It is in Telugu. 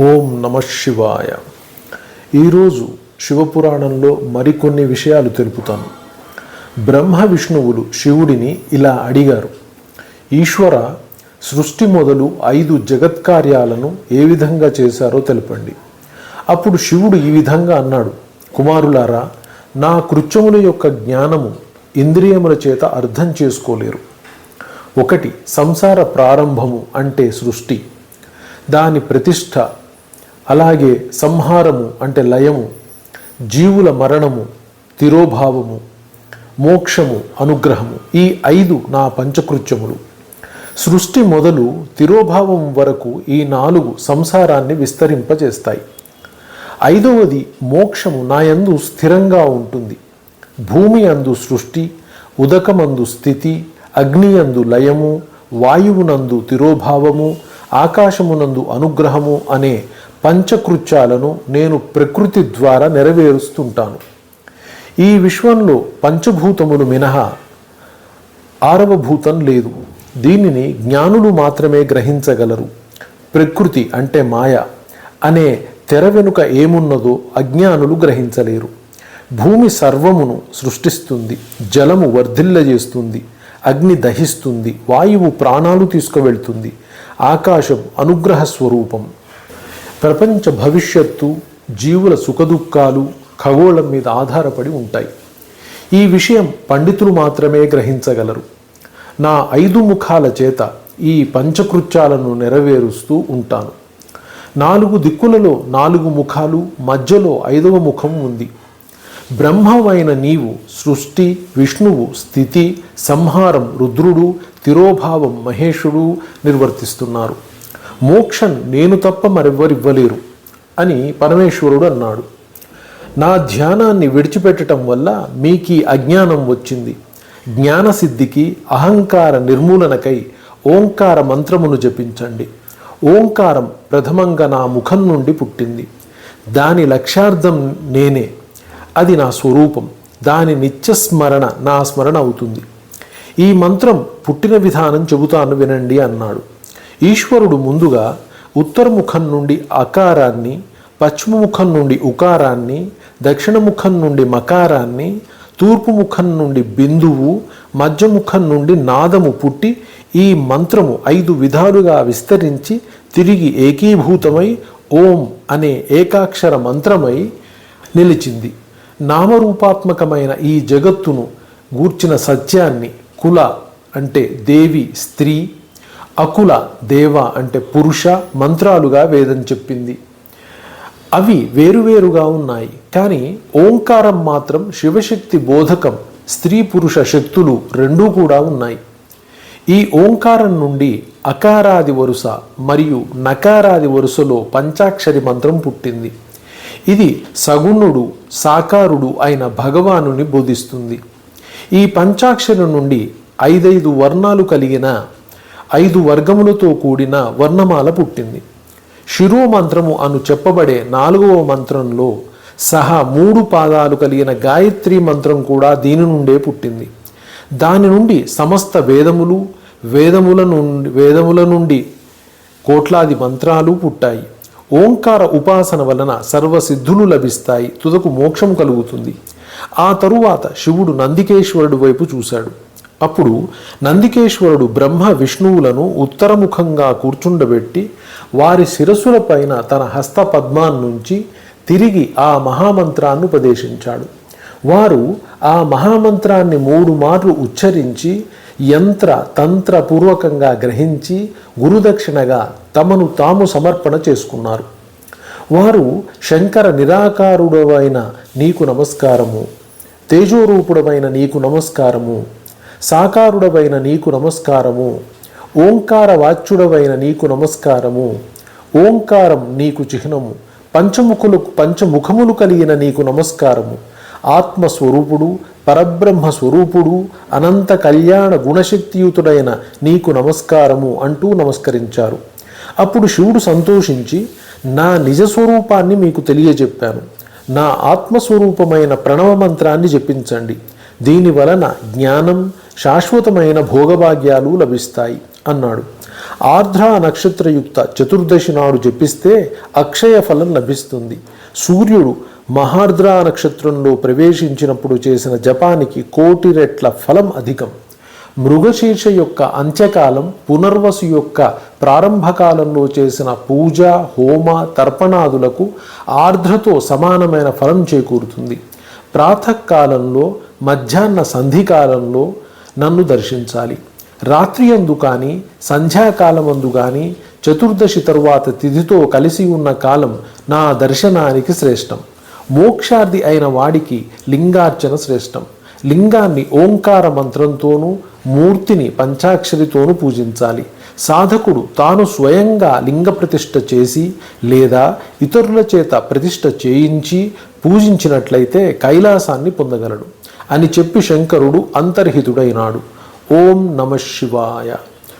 ఓం నమ శివాయ. ఈరోజు శివపురాణంలో మరికొన్ని విషయాలు తెలుపుతాను. బ్రహ్మ విష్ణువులు శివుడిని ఇలా అడిగారు. ఈశ్వర సృష్టి మొదలు ఐదు జగత్కార్యాలను ఏ విధంగా చేశారో తెలపండి. అప్పుడు శివుడు ఈ విధంగా అన్నాడు. కుమారులారా నా కృత్యముల యొక్క జ్ఞానము ఇంద్రియముల చేత అర్థం చేసుకోలేరు. ఒకటి సంసార ప్రారంభము అంటే సృష్టి. దాని ప్రతిష్ట అలాగే సంహారము అంటే లయము జీవుల మరణము తిరోభావము మోక్షము అనుగ్రహము. ఈ ఐదు నా పంచకృత్యములు. సృష్టి మొదలు తిరోభావం వరకు ఈ నాలుగు సంసారాన్ని విస్తరింపజేస్తాయి. ఐదవది మోక్షము నాయందు స్థిరంగా ఉంటుంది. భూమి అందు సృష్టి ఉదకమందు స్థితి అగ్నియందు లయము వాయువునందు తిరోభావము ఆకాశమునందు అనుగ్రహము అనే పంచకృత్యాలను నేను ప్రకృతి ద్వారా నెరవేరుస్తుంటాను. ఈ విశ్వంలో పంచభూతములు మినహా ఆరవ భూతం లేదు. దీనిని జ్ఞానులు మాత్రమే గ్రహించగలరు. ప్రకృతి అంటే మాయ అనే తెర వెనుక ఏమున్నదో అజ్ఞానులు గ్రహించలేరు. భూమి సర్వమును సృష్టిస్తుంది జలము వర్ధిల్లజేస్తుంది అగ్ని దహిస్తుంది వాయువు ప్రాణాలు తీసుకువెళ్తుంది ఆకాశం అనుగ్రహ స్వరూపం ప్రపంచ భవిష్యత్తు జీవుల సుఖదుఖాలు ఖగోళం మీద ఆధారపడి ఉంటాయి. ఈ విషయం పండితులు మాత్రమే గ్రహించగలరు. నా ఐదు ముఖాల చేత ఈ పంచకృత్యాలను నెరవేరుస్తూ ఉంటాను. నాలుగు దిక్కులలో నాలుగు ముఖాలు మధ్యలో ఐదవ ముఖం ఉంది. బ్రహ్మమైన నీవు సృష్టి విష్ణువు స్థితి సంహారం రుద్రుడు తిరోభావం మహేషుడు నిర్వర్తిస్తున్నారు. మోక్షం నేను తప్ప మరెవ్వరివ్వలేరు అని పరమేశ్వరుడు అన్నాడు. నా ధ్యానాన్ని విడిచిపెట్టడం వల్ల మీకీ అజ్ఞానం వచ్చింది. జ్ఞానసిద్ధికి అహంకార నిర్మూలనకై ఓంకార మంత్రమును జపించండి. ఓంకారం ప్రథమంగా నా ముఖం నుండి పుట్టింది. దాని లక్ష్యార్థం నేనే. అది నా స్వరూపం. దాని నిత్యస్మరణ నా స్మరణ అవుతుంది. ఈ మంత్రం పుట్టిన విధానం చెబుతాను వినండి అన్నాడు. ఈశ్వరుడు ముందుగా ఉత్తరముఖం నుండి అకారాన్ని పశ్చిమ ముఖం నుండి ఉకారాన్ని దక్షిణ ముఖం నుండి మకారాన్ని తూర్పు ముఖం నుండి బిందువు మధ్యముఖం నుండి నాదము పుట్టి ఈ మంత్రము ఐదు విధాలుగా విస్తరించి తిరిగి ఏకీభూతమై ఓం అనే ఏకాక్షర మంత్రమై నిలిచింది. నామరూపాత్మకమైన ఈ జగత్తును గూర్చిన సత్యాన్ని కుల అంటే దేవి స్త్రీ అకుల దేవ అంటే పురుష మంత్రాలుగా వేదం చెప్పింది. అవి వేరువేరుగా ఉన్నాయి. కానీ ఓంకారం మాత్రం శివశక్తి బోధకం స్త్రీ పురుష శక్తులు రెండూ కూడా ఉన్నాయి. ఈ ఓంకారం నుండి అకారాది వరుస మరియు నకారాది వరుసలో పంచాక్షరి మంత్రం పుట్టింది. ఇది సగుణుడు సాకారుడు అయిన భగవానుని బోధిస్తుంది. ఈ పంచాక్షరి నుండి ఐదైదు వర్ణాలు కలిగిన ఐదు వర్గములతో కూడిన వర్ణమాల పుట్టింది. శిరోమంత్రము అను చెప్పబడే నాలుగవ మంత్రంలో సహా మూడు పాదాలు కలిగిన గాయత్రి మంత్రం కూడా దీని నుండే పుట్టింది. దాని నుండి సమస్త వేదములు వేదముల నుండి వేదముల నుండి కోట్లాది మంత్రాలు పుట్టాయి. ఓంకార ఉపాసన వలన సర్వసిద్ధులు లభిస్తాయి. తుదకు మోక్షం కలుగుతుంది. ఆ తరువాత శివుడు నందికేశ్వరుడు వైపు చూశాడు. అప్పుడు నందికేశ్వరుడు బ్రహ్మ విష్ణువులను ఉత్తరముఖంగా కూర్చుండబెట్టి వారి శిరస్సులపైన తన హస్త పద్మాన్నుంచి తిరిగి ఆ మహామంత్రాన్ని ఉపదేశించాడు. వారు ఆ మహామంత్రాన్ని మూడు మార్లు ఉచ్చరించి యంత్ర తంత్రపూర్వకంగా గ్రహించి గురుదక్షిణగా తమను తాము సమర్పణ చేసుకున్నారు. వారు శంకర నిరాకారుడవైన నీకు నమస్కారము తేజోరూపుడమైన నీకు నమస్కారము సాకారుడవైన నీకు నమస్కారము. ఓంకార వాచ్యుడవైన నీకు నమస్కారము. ఓంకారం నీకు చిహ్నము. పంచముఖులు పంచముఖములు కలిగిన నీకు నమస్కారము. ఆత్మస్వరూపుడు పరబ్రహ్మ స్వరూపుడు అనంత కళ్యాణ గుణశక్తియుతుడైన నీకు నమస్కారము అంటూ నమస్కరించారు. అప్పుడు శివుడు సంతోషించి నా నిజ స్వరూపాన్ని మీకు తెలియజెప్పాను. నా ఆత్మస్వరూపమైన ప్రణవ మంత్రాన్ని జపించండి. దీని వలన జ్ఞానం శాశ్వతమైన భోగభాగ్యాలు లభిస్తాయి అన్నాడు. ఆర్ద్ర నక్షత్రయుక్త చతుర్దశి నాడు జపిస్తే అక్షయ ఫలం లభిస్తుంది. సూర్యుడు మహార్ద్ర నక్షత్రంలో ప్రవేశించినప్పుడు చేసిన జపానికి కోటి రెట్ల ఫలం అధికం. మృగశీర్ష యొక్క అంత్యకాలం పునర్వసు యొక్క ప్రారంభకాలంలో చేసిన పూజ హోమ తర్పణాదులకు ఆర్ద్రతో సమానమైన ఫలం చేకూరుతుంది. ప్రాతకాలంలో మధ్యాహ్న సంధికాలంలో నన్ను దర్శించాలి. రాత్రి అందు కానీ సంధ్యాకాలమందు కానీ చతుర్దశి తరువాత తిథితో కలిసి ఉన్న కాలం నా దర్శనానికి శ్రేష్టం. మోక్షార్థి అయిన వాడికి లింగార్చన శ్రేష్టం. లింగాన్ని ఓంకార మంత్రంతోనూ మూర్తిని పంచాక్షరితోనూ పూజించాలి. సాధకుడు తాను స్వయంగా లింగ ప్రతిష్ఠ చేసి లేదా ఇతరుల చేత ప్రతిష్ఠ చేయించి పూజించినట్లయితే కైలాసాన్ని పొందగలడు. అని చెప్పి శంకరుడు అంతర్హితుడైనాడు. ఓం నమ శివాయ.